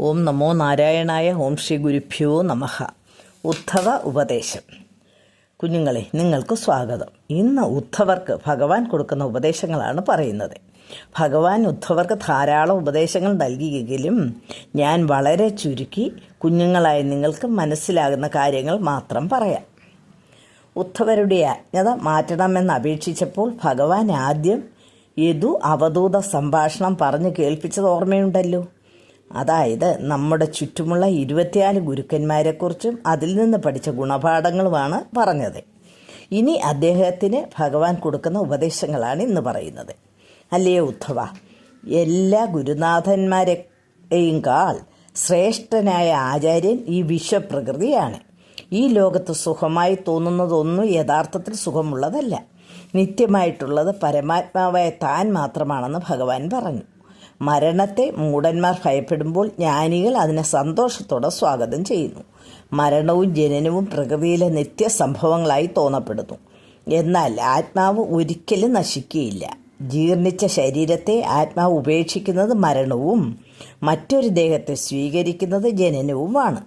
ഓം നമോ നാരായണായ ഓം ശ്രീ ഗുരുഭ്യോ നമഃ. ഉദ്ധവ ഉപദേശം. കുഞ്ഞുങ്ങളെ നിങ്ങൾക്ക് സ്വാഗതം. ഇന്ന് ഉദ്ധവർക്ക് ഭഗവാൻ കൊടുക്കുന്ന ഉപദേശങ്ങളാണ് പറയുന്നത്. ഭഗവാൻ ഉദ്ധവർക്ക് ധാരാളം ഉപദേശങ്ങൾ നൽകിയെങ്കിലും ഞാൻ വളരെ ചുരുക്കി കുഞ്ഞുങ്ങളായ നിങ്ങൾക്ക് മനസ്സിലാകുന്ന കാര്യങ്ങൾ മാത്രം പറയാം. ഉദ്ധവരുടെ അജ്ഞത മാറ്റണമെന്ന് അപേക്ഷിച്ചപ്പോൾ ഭഗവാൻ ആദ്യം യദു അവധൂത സംഭാഷണം പറഞ്ഞു കേൾപ്പിച്ചത് ഓർമ്മയുണ്ടല്ലോ? അതായത് നമ്മുടെ ചുറ്റുമുള്ള ഇരുപത്തിനാല് ഗുരുക്കന്മാരെക്കുറിച്ചും അതിൽ നിന്ന് പഠിച്ച ഗുണപാഠങ്ങളുമാണ് പറഞ്ഞത്. ഇനി അദ്ദേഹത്തിന് ഭഗവാൻ കൊടുക്കുന്ന ഉപദേശങ്ങളാണ് ഇന്ന് പറയുന്നത്. അല്ലയോ ഉദ്ധവ? എല്ലാ ഗുരുനാഥന്മാരെയും കാൾ ശ്രേഷ്ഠനായ ആചാര്യൻ ഈ വിശ്വപ്രകൃതിയാണ്. ഈ ലോകത്ത് സുഖമായി തോന്നുന്നതൊന്നും യഥാർത്ഥത്തിൽ സുഖമുള്ളതല്ല. നിത്യമായിട്ടുള്ളത് പരമാത്മാവായ താൻ മാത്രമാണെന്ന് ഭഗവാൻ പറഞ്ഞു. മരണത്തെ മൂടന്മാർ ഭയപ്പെടുമ്പോൾ ജ്ഞാനികൾ അതിനെ സന്തോഷത്തോടെ സ്വാഗതം ചെയ്യുന്നു. മരണവും ജനനവും പ്രകൃതിയിലെ നിത്യസംഭവങ്ങളായി തോന്നപ്പെടുന്നു. എന്നാൽ ആത്മാവ് ഒരിക്കലും നശിക്കുകയില്ല. ജീർണിച്ച ശരീരത്തെ ആത്മാവ് ഉപേക്ഷിക്കുന്നത് മരണവും മറ്റൊരു ദേഹത്തെ സ്വീകരിക്കുന്നത് ജനനവുമാണ്.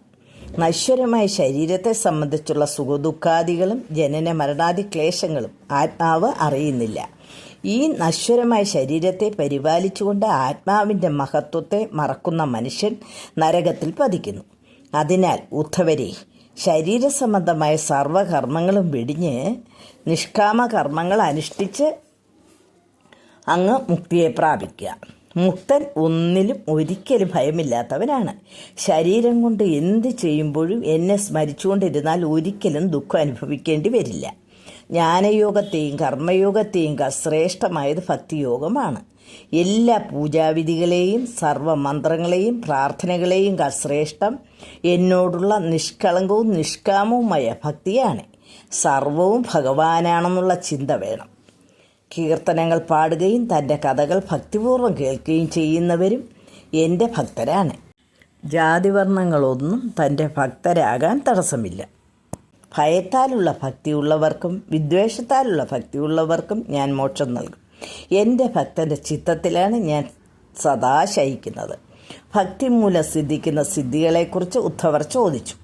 നശ്വരമായ ശരീരത്തെ സംബന്ധിച്ചുള്ള സുഖദുഃഖാദികളും ജനന മരണാദി ക്ലേശങ്ങളും ആത്മാവ് അറിയുന്നില്ല. ഈ നശ്വരമായ ശരീരത്തെ പരിപാലിച്ചുകൊണ്ട് ആത്മാവിന്റെ മഹത്വത്തെ മറക്കുന്ന മനുഷ്യൻ നരകത്തിൽ പതിക്കുന്നു. അതിനാൽ ഉദ്ധവരെ ശരീരസംബന്ധമായ സർവകർമ്മങ്ങളും വെടിഞ്ഞ് നിഷ്കാമ കർമ്മങ്ങൾ അനുഷ്ഠിച്ച് അങ്ങ് മുക്തിയെ പ്രാപിക്കുക. മുക്തൻ ഒന്നിലും ഒരിക്കലും ഭയമില്ലാത്തവനാണ്. ശരീരം കൊണ്ട് എന്ത് ചെയ്യുമ്പോഴും എന്നെ സ്മരിച്ചുകൊണ്ടിരുന്നാൽ ഒരിക്കലും ദുഃഖം അനുഭവിക്കേണ്ടി വരില്ല. ജ്ഞാനയോഗത്തെയും കർമ്മയോഗത്തെയും ശ്രേഷ്ഠമായത് ഭക്തിയോഗമാണ്. എല്ലാ പൂജാവിധികളെയും സർവമന്ത്രങ്ങളെയും പ്രാർത്ഥനകളെയും ശ്രേഷ്ഠം എന്നോടുള്ള നിഷ്കളങ്കവും നിഷ്കാമവുമായ ഭക്തിയാണ്. സർവവും ഭഗവാനാണെന്നുള്ള ചിന്ത വേണം. കീർത്തനങ്ങൾ പാടുകയും തന്റെ കഥകൾ ഭക്തിപൂർവം കേൾക്കുകയും ചെയ്യുന്നവരും എന്റെ ഭക്തരാണ്. ജാതിവർണങ്ങളൊന്നും തന്റെ ഭക്തരാകാൻ തടസ്സമില്ല. ഭയത്താലുള്ള ഭക്തിയുള്ളവർക്കും വിദ്വേഷത്താലുള്ള ഭക്തിയുള്ളവർക്കും ഞാൻ മോക്ഷം നൽകും. എന്റെ ഭക്തന്റെ ചിത്തത്തിലാണ് ഞാൻ സദാ ശയിക്കുന്നത്. ഭക്തി മൂലം സിദ്ധിക്കുന്ന സിദ്ധികളെക്കുറിച്ച് ഉദ്ധവർ ചോദിച്ചു.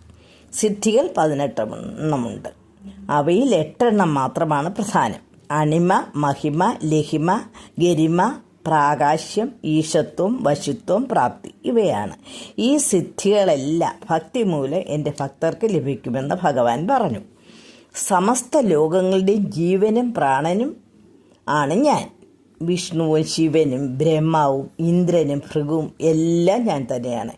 സിദ്ധികൾ പതിനെട്ടെണ്ണമുണ്ട്. അവയിൽ എട്ടെണ്ണം മാത്രമാണ് പ്രധാനം. അണിമ മഹിമ ലഹിമ ഗരിമ പ്രാകാശ്യം ഈശത്വം വശുത്വം പ്രാപ്തി ഇവയാണ്. ഈ സിദ്ധികളെല്ലാം ഭക്തി മൂലം എന്റെ ഭക്തർക്ക് ലഭിക്കുമെന്ന് ഭഗവാൻ പറഞ്ഞു. സമസ്ത ലോകങ്ങളുടെയും ജീവനും പ്രാണനും ആണ് ഞാൻ. വിഷ്ണുവും ശിവനും ബ്രഹ്മാവും ഇന്ദ്രനും ഭൃഗുവും എല്ലാം ഞാൻ തന്നെയാണ്.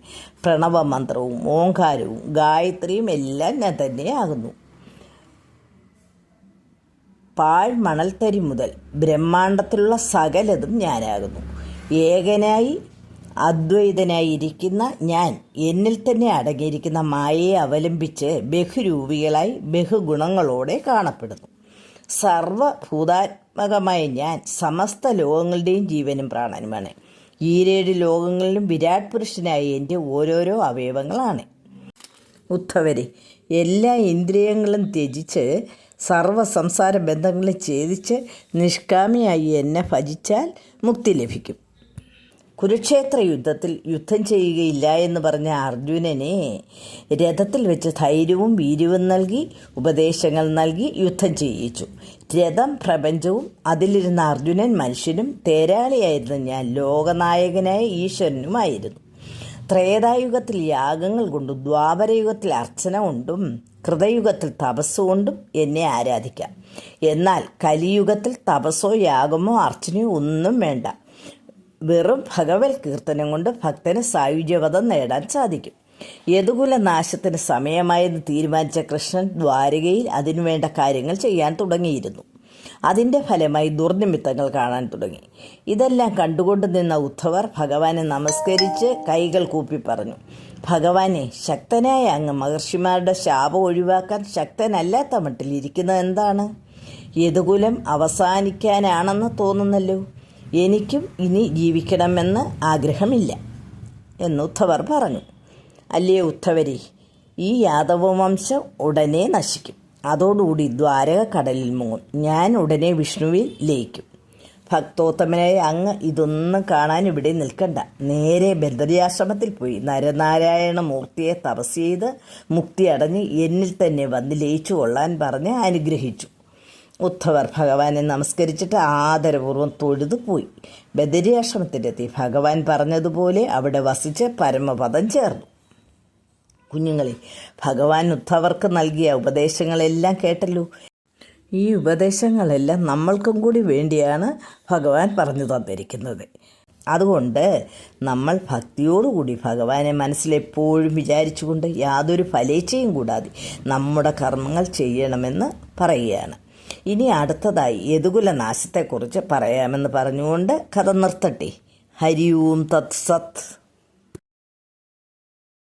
പ്രണവമന്ത്രവും ഓങ്കാരവും ഗായത്രിയും എല്ലാം ഞാൻ തന്നെയാകുന്നു. പാഴ് മണൽത്തരി മുതൽ ബ്രഹ്മാണ്ടത്തിലുള്ള സകലതും ഞാനാകുന്നു. ഏകനായി അദ്വൈതനായി ഇരിക്കുന്ന ഞാൻ എന്നിൽ തന്നെ അടങ്ങിയിരിക്കുന്ന മായയെ അവലംബിച്ച് ബഹുരൂപികളായി ബഹുഗുണങ്ങളോടെ കാണപ്പെടുന്നു. സർവഭൂതാത്മകമായ ഞാൻ സമസ്ത ലോകങ്ങളുടെയും ജീവനും പ്രാണനുമാണ്. ഈരേഴ് ലോകങ്ങളിലും വിരാട് പുരുഷനായ എന്റെ ഓരോരോ അവയവങ്ങളാണ്. ഉദ്ധവരെ എല്ലാ ഇന്ദ്രിയങ്ങളും ത്യജിച്ച് സർവ സംസാര ബന്ധങ്ങളെ ഛേദിച്ച് നിഷ്കാമിയായി എന്നെ ഭജിച്ചാൽ മുക്തി ലഭിക്കും. കുരുക്ഷേത്ര യുദ്ധത്തിൽ യുദ്ധം ചെയ്യുകയില്ല എന്ന് പറഞ്ഞ അർജുനനെ രഥത്തിൽ വെച്ച് ധൈര്യവും വീര്യവും നൽകി ഉപദേശങ്ങൾ നൽകി യുദ്ധം ചെയ്യിച്ചു. രഥം പ്രപഞ്ചവും അതിലിരുന്ന അർജുനൻ മനുഷ്യനും തേരാളിയായിരുന്ന ഞാൻ ലോകനായകനായ ഈശ്വരനുമായിരുന്നു. ത്രേതായുഗത്തിൽ യാഗങ്ങൾ കൊണ്ടും ദ്വാപരയുഗത്തിൽ അർച്ചന കൊണ്ടും കൃതയുഗത്തിൽ തപസ്സുകൊണ്ടും എന്നെ ആരാധിക്കാം. എന്നാൽ കലിയുഗത്തിൽ തപസ്സോ യാഗമോ അർച്ചനയോ ഒന്നും വേണ്ട. വെറും ഭഗവത് കീർത്തനം കൊണ്ട് ഭക്തന് സായുജ്യപദം നേടാൻ സാധിക്കും. യതുകുല നാശത്തിന് സമയമായെന്ന് തീരുമാനിച്ച കൃഷ്ണൻ ദ്വാരകയിൽ അതിനുവേണ്ട കാര്യങ്ങൾ ചെയ്യാൻ തുടങ്ങിയിരുന്നു. അതിന്റെ ഫലമായി ദുർനിമിത്തങ്ങൾ കാണാൻ തുടങ്ങി. ഇതെല്ലാം കണ്ടുകൊണ്ട് നിന്ന ഉദ്ധവർ ഭഗവാനെ നമസ്കരിച്ച് കൈകൾ കൂപ്പി പറഞ്ഞു ഭഗവാനെ ശക്തനായ അങ്ങ് മഹർഷിമാരുടെ ശാപം ഒഴിവാക്കാൻ ശക്തനല്ലാത്ത മട്ടിൽ ഇരിക്കുന്നത് എന്താണ്? യദുകുലം അവസാനിക്കാനാണെന്ന് തോന്നുന്നല്ലോ. എനിക്കും ഇനി ജീവിക്കണമെന്ന് ആഗ്രഹമില്ല എന്ന് ഉദ്ധവർ പറഞ്ഞു. അല്ലേ ഉദ്ധവരെ ഈ യാദവ വംശം ഉടനെ നശിക്കും. അതോടുകൂടി ദ്വാരക കടലിൽ മുങ്ങും. ഞാൻ ഉടനെ വിഷ്ണുവിൽ ലയിക്കും. ഭക്തോത്തമനായ അങ്ങ് ഇതൊന്നും കാണാൻ ഇവിടെ നിൽക്കണ്ട. നേരെ ബദരിയാശ്രമത്തിൽ പോയി നരനാരായണ മൂർത്തിയെ തപസ് ചെയ്ത് മുക്തി അടഞ്ഞ് എന്നിൽ തന്നെ വന്ന് ലയിച്ചു കൊള്ളാൻ പറഞ്ഞ് അനുഗ്രഹിച്ചു. ഉദ്ധവർ ഭഗവാനെ നമസ്കരിച്ചിട്ട് ആദരപൂർവം തൊഴുതു പോയി. ബദരിയാശ്രമത്തിലെത്തി ഭഗവാൻ പറഞ്ഞതുപോലെ അവിടെ വസിച്ച് പരമപദം ചേർന്നു. കുഞ്ഞുങ്ങളെ ഭഗവാൻ ഉദ്ധവർക്ക് നൽകിയ ഉപദേശങ്ങളെല്ലാം കേട്ടല്ലോ. ഈ ഉപദേശങ്ങളെല്ലാം നമ്മൾക്കും കൂടി വേണ്ടിയാണ് ഭഗവാൻ പറഞ്ഞു തന്നിരിക്കുന്നത്. അതുകൊണ്ട് നമ്മൾ ഭക്തിയോടുകൂടി ഭഗവാനെ മനസ്സിലെപ്പോഴും വിചാരിച്ചുകൊണ്ട് യാതൊരു ഫലേച്ഛയും കൂടാതെ നമ്മുടെ കർമ്മങ്ങൾ ചെയ്യണമെന്ന് പറയുകയാണ്. ഇനി അടുത്തതായി യതുകുല നാശത്തെക്കുറിച്ച് പറയാമെന്ന് പറഞ്ഞുകൊണ്ട് കഥ നിർത്തട്ടെ. ഹരി ഓം തത് സത്.